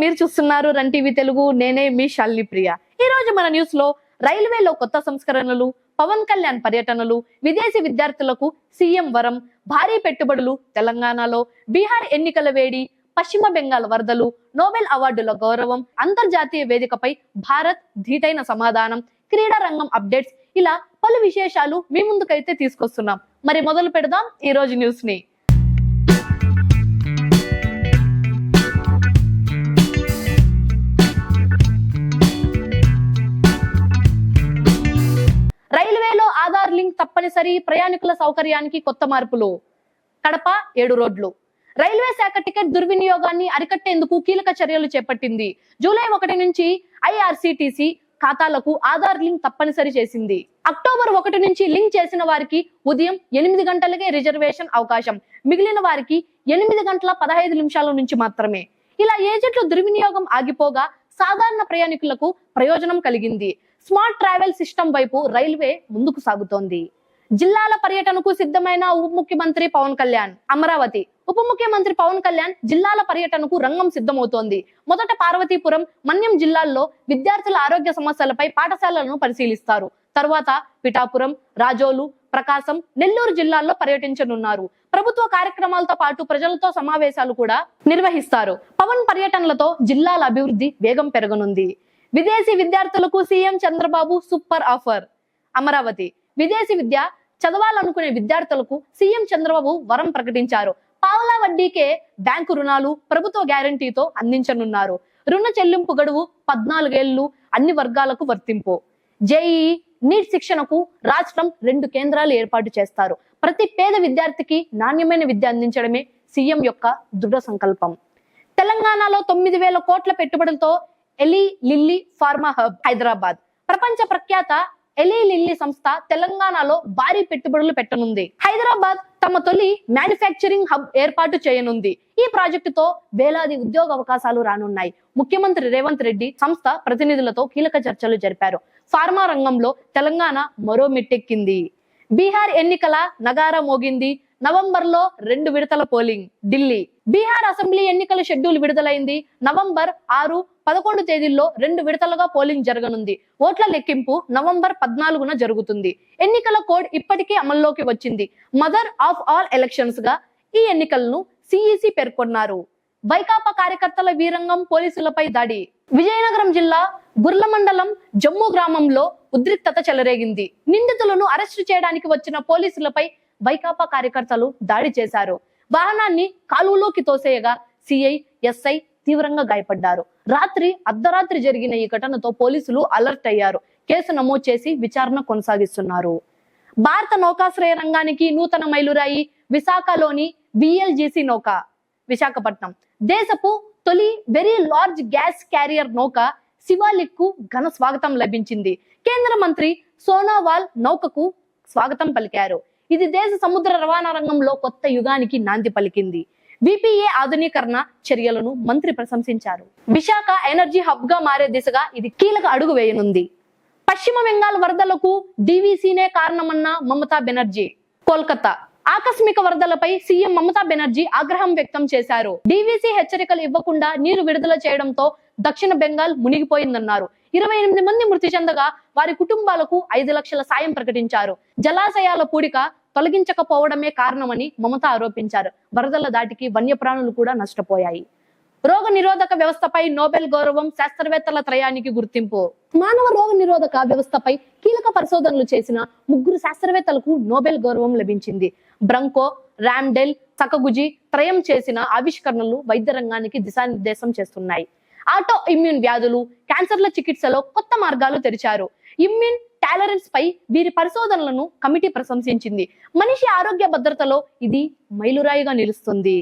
మీరు చూస్తున్నారు run TV Telugu. నేనే మీ శాలిని ప్రియ. ఈ రోజు మన న్యూస్లో రైల్వేలో కొత్త సంస్కరణలు పవన్ కళ్యాణ్ పర్యటనలు విదేశీ విద్యార్థులకు సీఎం వరం భారీ పెట్టుబడులు తెలంగాణలో బీహార్ ఎన్నికల వేడి పశ్చిమ బెంగాల్ వరదలు నోబెల్ అవార్డుల గౌరవం అంతర్జాతీయ వేదికపై భారత్ ధీటైన సమాధానం క్రీడా రంగం అప్డేట్స్ ఇలా పలు విశేషాలు మీ ముందుకైతే తీసుకొస్తున్నాం. మరి మొదలు పెడదాం ఈ రోజు న్యూస్ని. తప్పనిసరి ప్రయాణికుల సౌకర్యానికి కొత్త మార్పులు. కడప ఏడు రోడ్లు. రైల్వే శాఖ టికెట్ దుర్వినియోగాన్ని అరికట్టేందుకు కీలక చర్యలు చేపట్టింది. జూలై ఒకటి నుంచి ఐఆర్సిటిసి ఖాతాలకు ఆధార్ లింక్ తప్పనిసరి చేసింది. అక్టోబర్ ఒకటి నుంచి లింక్ చేసిన వారికి ఉదయం ఎనిమిది గంటలకే రిజర్వేషన్ అవకాశం. మిగిలిన వారికి ఎనిమిది గంటల పదహైదు నిమిషాల నుంచి మాత్రమే. ఇలా ఏజెంట్లు దుర్వినియోగం ఆగిపోగా సాధారణ ప్రయాణికులకు ప్రయోజనం కలిగింది. స్మార్ట్ ట్రావెల్ సిస్టమ్ వైపు రైల్వే ముందుకు సాగుతోంది. జిల్లాల పర్యటనకు సిద్ధమైన ఉప ముఖ్యమంత్రి పవన్ కళ్యాణ్. అమరావతి. ఉప ముఖ్యమంత్రి పవన్ కళ్యాణ్ జిల్లాల పర్యటనకు రంగం సిద్ధమవుతోంది. మొదట పార్వతీపురం మన్యం జిల్లాల్లో విద్యార్థుల ఆరోగ్య సమస్యలపై పాఠశాలలను పరిశీలిస్తారు. తర్వాత పిఠాపురం రాజోలు ప్రకాశం నెల్లూరు జిల్లాల్లో పర్యటించనున్నారు. ప్రభుత్వ కార్యక్రమాలతో పాటు ప్రజలతో సమావేశాలు కూడా నిర్వహిస్తారు. పవన్ పర్యటనలతో జిల్లాల అభివృద్ధి వేగం పెరగనుంది. విదేశీ విద్యార్థులకు C M Chandrababu super offer. Amaravati. విదేశీ విద్య చదవాలనుకునే విద్యార్థులకు సీఎం చంద్రబాబు వరం ప్రకటించారు. పావలా వడ్డీకే బ్యాంకు రుణాలు ప్రభుత్వ గ్యారంటీతో అందించనున్నారు. రుణ చెల్లింపు గడువు పద్నాలుగేళ్ళు అన్ని వర్గాలకు వర్తింపు. జేఈ నీట్ శిక్షణకు రాష్ట్రం రెండు కేంద్రాలు ఏర్పాటు చేస్తారు. ప్రతి పేద విద్యార్థికి నాణ్యమైన విద్య అందించడమే సీఎం యొక్క దృఢ సంకల్పం. తెలంగాణలో తొమ్మిది వేల కోట్ల పెట్టుబడులతో ఎలి లిల్లీ ఫార్మా హబ్ హైదరాబాద్. ప్రపంచ ప్రఖ్యాత ఎలీ లిల్లీ సంస్థ తెలంగాణలో భారీ పెట్టుబడులు పెట్టనుంది. హైదరాబాద్ తమ తొలి మ్యానుఫ్యాక్చరింగ్ హబ్ ఏర్పాటు చేయనుంది. ఈ ప్రాజెక్టుతో వేలాది ఉద్యోగ అవకాశాలు రానున్నాయి. ముఖ్యమంత్రి రేవంత్ రెడ్డి సంస్థ ప్రతినిధులతో కీలక చర్చలు జరిపారు. ఫార్మా రంగంలో తెలంగాణ మరో మెట్టెక్కింది. బీహార్ ఎన్నికల నగారా మోగింది. నవంబర్లో రెండు విడతల పోలింగ్. ఢిల్లీ బీహార్ అసెంబ్లీ ఎన్నికల షెడ్యూల్ విడుదలైంది. నవంబర్ ఆరు పదకొండు తేదీల్లో రెండు విడతలుగా పోలింగ్ జరగనుంది. ఓట్ల లెక్కింపు నవంబర్ పద్నాలుగున జరుగుతుంది. ఎన్నికల కోడ్ ఇప్పటికే అమల్లోకి వచ్చింది. మదర్ ఆఫ్ ఆల్ ఎలక్షన్స్గా ఈ ఎన్నికలను సిఈసి పేర్కొన్నారు. వైకాపా కార్యకర్తల వీరంగం పోలీసులపై దాడి. విజయనగరం జిల్లా గుర్ల మండలం జమ్ము గ్రామంలో ఉద్రిక్తత చెలరేగింది. నిందితులను అరెస్టు చేయడానికి వచ్చిన పోలీసులపై వైకాపా కార్యకర్తలు దాడి చేశారు. వాహనాన్ని కాలువలోకి తోసేయగా సిఐ ఎస్ఐ తీవ్రంగా గాయపడ్డారు. రాత్రి అర్ధరాత్రి జరిగిన ఈ ఘటనతో పోలీసులు అలర్ట్ అయ్యారు. కేసు నమోదు చేసి విచారణ కొనసాగిస్తున్నారు. భారత నౌకాశ్రయ రంగానికి నూతన మైలురాయి విశాఖలోని విఎల్జిసి నౌక విశాఖపట్నం. దేశపు తొలి వెరీ లార్జ్ గ్యాస్ క్యారియర్ నౌక శివాలిక్ ఘన స్వాగతం లభించింది. కేంద్ర మంత్రి సోనావాల్ నౌకకు స్వాగతం పలికారు. ఇది దేశ సముద్ర రవాణా రంగంలో కొత్త యుగానికి నాంది పలికింది. విపిఏ ఆధునీకరణ చర్యలను మంత్రి ప్రశంసించారు. విశాఖ ఎనర్జీ హబ్గా మారే దిశగా ఇది కీలక అడుగు వేయనుంది. పశ్చిమ బెంగాల్ వరదలకు డివిసినే కారణమన్న మమతా బెనర్జీ. కోల్కతా ఆకస్మిక వరదలపై సీఎం మమతా బెనర్జీ ఆగ్రహం వ్యక్తం చేశారు. డివిసి హెచ్చరికలు ఇవ్వకుండా నీరు విడుదల చేయడంతో దక్షిణ బెంగాల్ మునిగిపోయిందన్నారు. ఇరవై ఎనిమిది మంది మృతి చెందగా వారి కుటుంబాలకు ఐదు లక్షల సాయం ప్రకటించారు. జలాశయాల పూడిక తొలగించకపోవడమే కారణమని మమత ఆరోపించారు. వరదల దాటికి వన్యప్రాణులు కూడా నష్టపోయాయి. రోగ నిరోధక వ్యవస్థపై నోబెల్ గౌరవం శాస్త్రవేత్తల త్రయానికి గుర్తింపు. మానవ రోగ నిరోధక వ్యవస్థపై కీలక పరిశోధనలు చేసిన ముగ్గురు శాస్త్రవేత్తలకు నోబెల్ గౌరవం లభించింది. బ్రంకో రామ్డెల్ సకగుజి త్రయం చేసిన ఆవిష్కరణలు వైద్య రంగానికి దిశానిర్దేశం చేస్తున్నాయి. ఆటో ఇమ్యూన్ వ్యాధులు క్యాన్సర్ల చికిత్సలో కొత్త మార్గాలు తెరిచారు. ఇమ్యూన్ టాలరెన్స్ పై వీరి పరిశోధనలను కమిటీ ప్రశంసించింది. మనిషి ఆరోగ్య భద్రతలో ఇది మైలురాయిగా నిలుస్తుంది.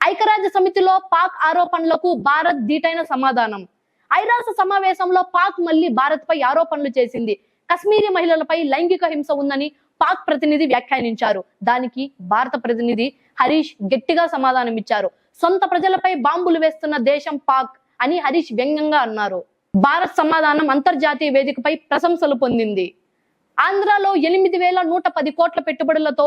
ఐక్యరాజ్య సమితిలో పాక్ ఆరోపణలకు భారత్ దీటైన సమాధానం. ఐరాస సమావేశంలో పాక్ మళ్ళీ భారత్ పై ఆరోపణలు చేసింది. కశ్మీరీ మహిళలపై లైంగిక హింస ఉందని పాక్ ప్రతినిధి వ్యాఖ్యానించారు. దానికి భారత ప్రతినిధి హరీష్ గట్టిగా సమాధానం ఇచ్చారు సొంత ప్రజలపై బాంబులు వేస్తున్న దేశం పాక్. అని హరీష్ వ్యంగ్యంగా అన్నారు. భారత్ సమాధానం అంతర్జాతీయ వేదికపై ప్రశంసలు పొందింది. ఆంధ్రాలో ఎనిమిది వేల నూట పది కోట్ల పెట్టుబడులతో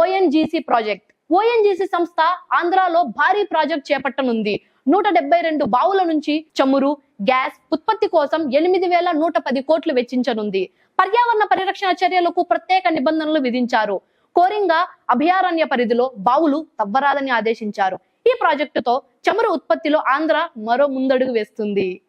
ఓఎన్జీసీ ప్రాజెక్ట్. ఓఎన్జీసీ సంస్థ ఆంధ్రాలో భారీ ప్రాజెక్ట్ చేపట్టనుంది. నూట డెబ్బై రెండు బావుల నుంచి చమురు గ్యాస్ ఉత్పత్తి కోసం ఎనిమిది వేల నూట పది కోట్లు వెచ్చించనుంది. పర్యావరణ పరిరక్షణ చర్యలకు ప్రత్యేక నిబంధనలు విధించారు. కోరింగ అభయారణ్య పరిధిలో బావులు తవ్వరాదని ఆదేశించారు. ఈ ప్రాజెక్టుతో చమురు ఉత్పత్తిలో ఆంధ్ర మరో ముందడుగు వేస్తుంది.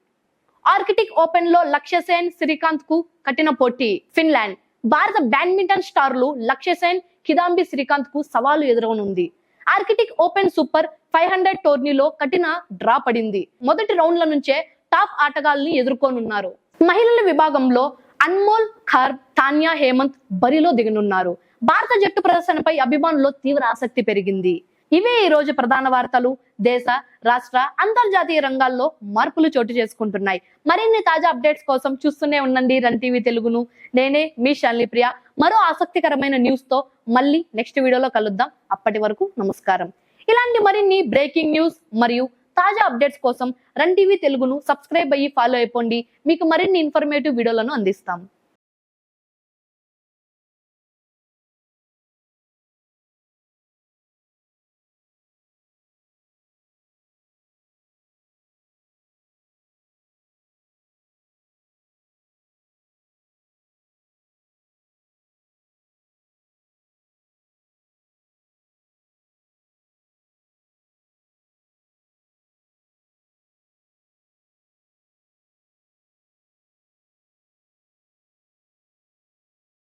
ఆర్కిటిక్ ఓపెన్లో లక్ష్యసేన్ శ్రీకాంత్కు కఠిన పోటీ. ఫిన్లాండ్. భారత బ్యాడ్మింటన్ స్టార్లు లక్ష్యసేన్ కిదాంబి శ్రీకాంత్కు సవాలు ఎదురవనుంది. Arctic Open super five hundred టోర్నీలో కఠిన డ్రా పడింది. మొదటి రౌండ్ల నుంచే టాప్ ఆటగాళ్ళని ఎదుర్కొనున్నారు. మహిళల విభాగంలో అన్మోల్ ఖార్ తాన్యా హేమంత్ బరిలో దిగనున్నారు. భారత జట్టు ప్రదర్శనపై అభిమానుల్లో తీవ్ర ఆసక్తి పెరిగింది. ఇవే ఈ రోజు ప్రధాన వార్తలు. దేశ రాష్ట్ర అంతర్జాతీయ రంగాల్లో మార్పులు చోటు చేసుకుంటున్నాయి. మరిన్ని తాజా అప్డేట్స్ కోసం చూస్తూనే ఉండండి రన్ టీవీ తెలుగును. నేనే మీ శాలిని ప్రియ. మరో ఆసక్తికరమైన న్యూస్తో మళ్ళీ నెక్స్ట్ వీడియోలో కలుద్దాం. అప్పటి వరకు నమస్కారం. ఇలాంటి మరిన్ని బ్రేకింగ్ న్యూస్ మరియు తాజా అప్డేట్స్ కోసం రన్ టీవీ తెలుగును సబ్స్క్రైబ్ అయ్యి ఫాలో అయిపోండి. మీకు మరిన్ని ఇన్ఫర్మేటివ్ వీడియోలను అందిస్తాం.